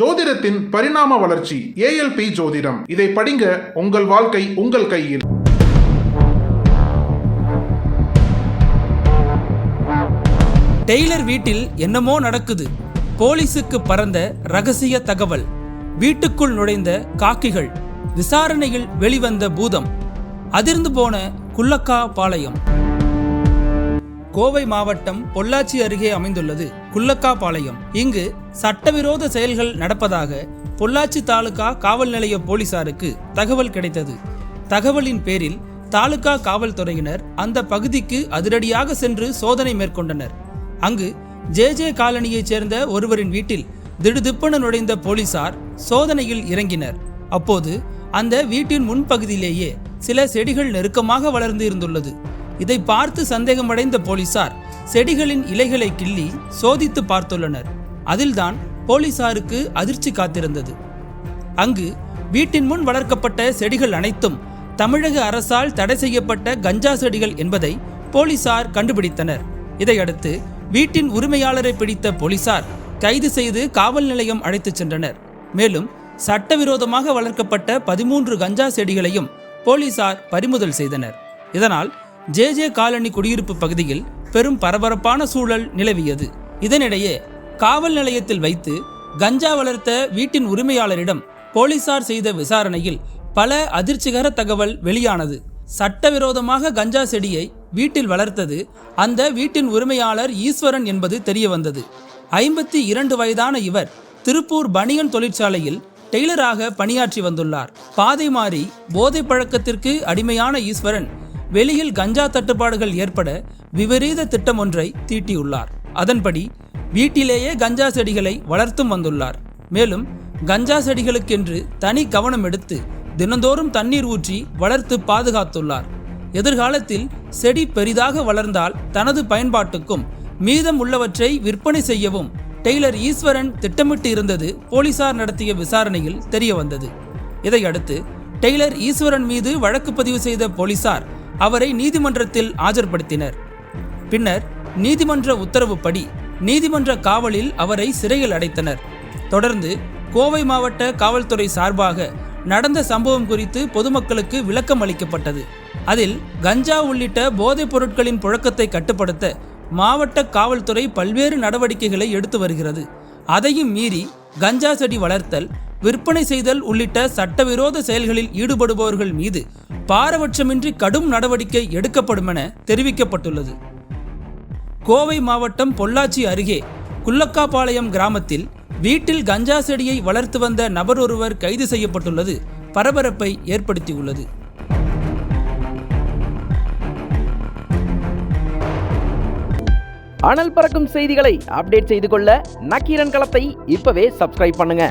ஜோதிடத்தின் பரிணாம வளர்ச்சி ஏஎல்பி ஜோதிடம். இதை படிங்க உங்கள் வாழ்க்கை உங்கள் கையில். டெய்லர் வீட்டில் என்னமோ நடக்குது. போலீசுக்கு பறந்த ரகசிய தகவல். வீட்டுக்குள் நுழைந்த காக்கிகள். விசாரணையில் வெளிவந்த பூதம். அதிர்ந்து போன குல்லக்கா பாளையம். கோவை மாவட்டம் பொள்ளாச்சி அருகே அமைந்துள்ளது குள்ளக்காபாளையம். இங்கு சட்டவிரோத செயல்கள் நடப்பதாக பொள்ளாச்சி தாலுகா காவல் நிலைய போலீசாருக்கு தகவல் கிடைத்தது. தகவலின் பேரில் தாலுகா காவல்துறையினர் அந்த பகுதிக்கு அதிரடியாக சென்று சோதனை மேற்கொண்டனர். அங்கு ஜே ஜே காலனியைச் சேர்ந்த ஒருவரின் வீட்டில் திடுதிப்பென நுழைந்த போலீசார் சோதனையில் இறங்கினர். அப்போது அந்த வீட்டின் முன்பகுதியிலேயே சில செடிகள் நெருக்கமாக வளர்ந்து இருந்துள்ளது. இதை பார்த்து சந்தேகமடைந்த போலீசார் செடிகளின் இலைகளை கிள்ளி சோதித்து பார்த்துள்ளனர். அதில்தான் போலீசாருக்கு அதிர்ச்சி காத்திருந்தது. அங்கு வீட்டின் முன் வளர்க்கப்பட்ட செடிகள் அனைத்தும் தமிழக அரசால் தடை செய்யப்பட்ட கஞ்சா செடிகள் என்பதை போலீசார் கண்டுபிடித்தனர். இதையடுத்து வீட்டின் உரிமையாளரை பிடித்த போலீசார் கைது செய்து காவல் நிலையம் அழைத்துச் சென்றனர். மேலும் சட்டவிரோதமாக வளர்க்கப்பட்ட பதிமூன்று கஞ்சா செடிகளையும் போலீசார் பறிமுதல் செய்தனர். இதனால் ஜே ஜே காலனி குடியிருப்பு பகுதியில் பெரும் பரபரப்பான சூழல் நிலவியது. இதனிடையே காவல் நிலையத்தில் வைத்து கஞ்சா வளர்த்த வீட்டின் உரிமையாளரிடம் போலீசார் செய்த விசாரணையில் பல அதிர்ச்சிகர தகவல் வெளியானது. சட்டவிரோதமாக கஞ்சா செடியை வீட்டில் வளர்த்தது அந்த வீட்டின் உரிமையாளர் ஈஸ்வரன் என்பது தெரிய வந்தது ஐம்பத்தி இரண்டு வயதான இவர் திருப்பூர் பனியன் தொழிற்சாலையில் டெய்லராக பணியாற்றி வந்துள்ளார். பாதை மாறி போதை பழக்கத்திற்கு அடிமையான ஈஸ்வரன் வெளியில் கஞ்சா தட்டுப்பாடுகள் ஏற்பட விபரீத திட்டம் ஒன்றை தீட்டியுள்ளார். அதன்படி வீட்டிலேயே கஞ்சா செடிகளை வளர்த்தும் வந்துள்ளார். மேலும் கஞ்சா செடிகளுக்கென்று தனி கவனம் எடுத்து தினந்தோறும் தண்ணீர் ஊற்றி வளர்த்து பாதுகாத்துள்ளார். எதிர்காலத்தில் செடி பெரிதாக வளர்ந்தால் தனது பயன்பாட்டுக்கும் மீதம் உள்ளவற்றை விற்பனை செய்யவும் டெய்லர் ஈஸ்வரன் திட்டமிட்டு இருந்தது போலீசார் நடத்திய விசாரணையில் தெரிய வந்தது இதையடுத்து டெய்லர் ஈஸ்வரன் மீது வழக்கு பதிவு செய்த போலீசார் அவரை நீதிமன்றத்தில் ஆஜர்படுத்தினர். பின்னர் நீதிமன்ற உத்தரவுப்படி நீதிமன்ற காவலில் அவரை சிறையில் அடைத்தனர். தொடர்ந்து கோவை மாவட்ட காவல்துறை சார்பாக நடந்த சம்பவம் குறித்து பொதுமக்களுக்கு விளக்கம் அளிக்கப்பட்டது. அதில் கஞ்சா உள்ளிட்ட போதைப் பொருட்களின் புழக்கத்தை கட்டுப்படுத்த மாவட்ட காவல்துறை பல்வேறு நடவடிக்கைகளை எடுத்து வருகிறது. அதையும் மீறி கஞ்சா செடி வளர்த்தல் விற்பனை செய்தல் உள்ளிட்ட சட்டவிரோத செயல்களில் ஈடுபடுபவர்கள் மீது பாரபட்சமின்றி கடும் நடவடிக்கை எடுக்கப்படும் என தெரிவிக்கப்பட்டுள்ளது. கோவை மாவட்டம் பொள்ளாச்சி அருகே குல்லக்காபாளையம் கிராமத்தில் வீட்டில் கஞ்சா செடியை வளர்த்து வந்த நபர் ஒருவர் கைது செய்யப்பட்டுள்ளது. பரபரப்பை ஏற்படுத்தியுள்ளது. அனல் பறக்கும் செய்திகளை அப்டேட் செய்து கொள்ள நக்கீரன் களத்தை இப்பவே சப்ஸ்கிரைப் பண்ணுங்க.